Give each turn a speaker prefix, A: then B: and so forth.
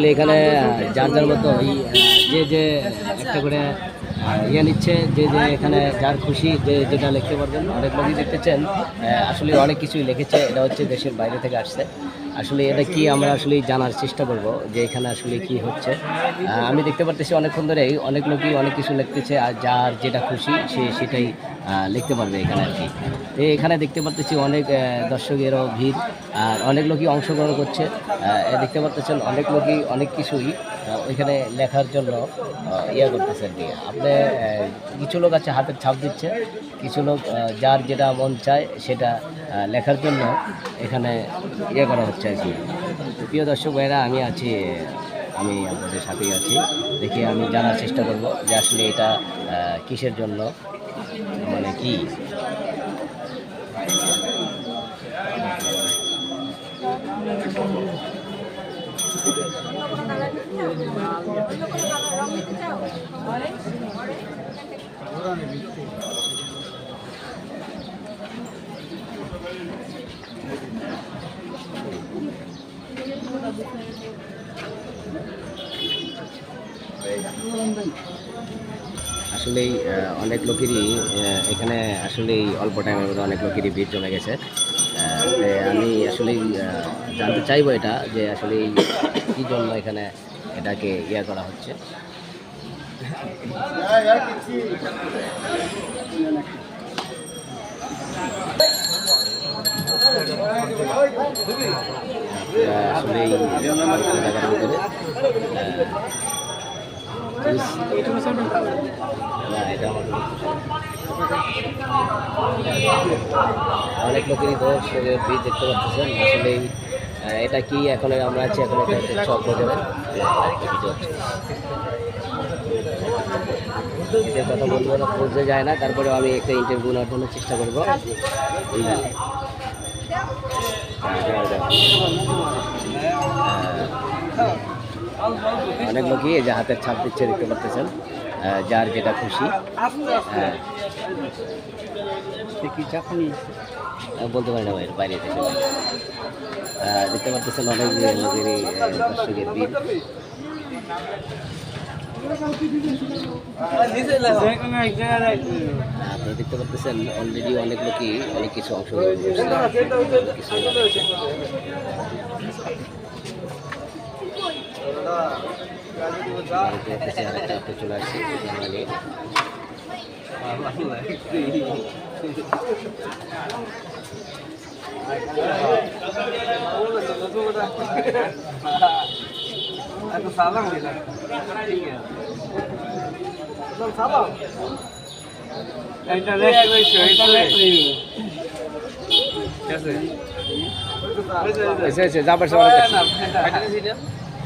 A: এখানে যার যার মতো যে যে একটা করে ইয়ে নিচ্ছে, যে যে এখানে যার খুশি, যে যেটা লিখতে পারবেন, অনেক লোকই দেখতেছেন আসলে অনেক কিছুই লিখেছে, এটা হচ্ছে দেশের বাইরে থেকে আসছে। আসলে এটা কি আমরা আসলে জানার চেষ্টা করব যে এখানে আসলে কি হচ্ছে। আমি দেখতে পারতেছি অনেকক্ষণ ধরেই অনেক লোকই অনেক কিছু লিখতেছে আর যার যেটা খুশি সে সেটাই লিখতে পারবে এখানে আর কি। এখানে দেখতে পারতেছি অনেক দর্শকেরও ভিড় আর অনেক লোকই অংশগ্রহণ করছে। দেখতে পারতেছেন অনেক লোকই অনেক কিছুই ওইখানে লেখার জন্য ইয়ে করতেছে আর কি। আপনি কিছু লোক আছে হাতের ছাপ দিচ্ছে, কিছু লোক যার যেটা মন চায় সেটা লেখার জন্য এখানে ইয়ে করা হচ্ছে। কি প্রিয় দর্শক ভাইরা আমি আছি, আমি আপনাদের সাথেই আছি। দেখি আমি জানার চেষ্টা করব যে আসলে এটা কিসের জন্য? মানে কি? আসলেই অনেক লোকেরই এখানে আসলেই অল্প টাইমের মধ্যে অনেক লোকেরই ভিড় জমে গেছে আমি আসলেই জানতে চাইব এটা যে আসলে কী জন্য এখানে এটাকে ইয়ে করা হচ্ছে আহ, আসলেই অনেক লোকেরই ভিড় দেখতে পাচ্ছেন আসলে এটা কি এখন আমরা আছি এখন এটা হচ্ছে কথা বলব না বুঝতে যায় না তারপরে আমি একটা ইন্টারভিউ নেওয়ার জন্য চেষ্টা করব অনেক লোকই এই যে হাতের ছাপ দিচ্ছে, দেখতে পাচ্ছেন। যার যেটা খুশি। হ্যাঁ বলতে পারি না বাইরে বাইরে থেকে। দেখতে পাচ্ছেন অনেক লোকেরই দর্শকের আপনারা দেখতে পাচ্ছেন অলরেডি অনেক লোকই অনেক কিছু অংশগ্রহণ করছে। দেখতে পাচ্ছি আরেকটা আপনি চলে আসছে
B: সালাম দিলাম সালাম এটা
A: এসে এসে যাবার সবার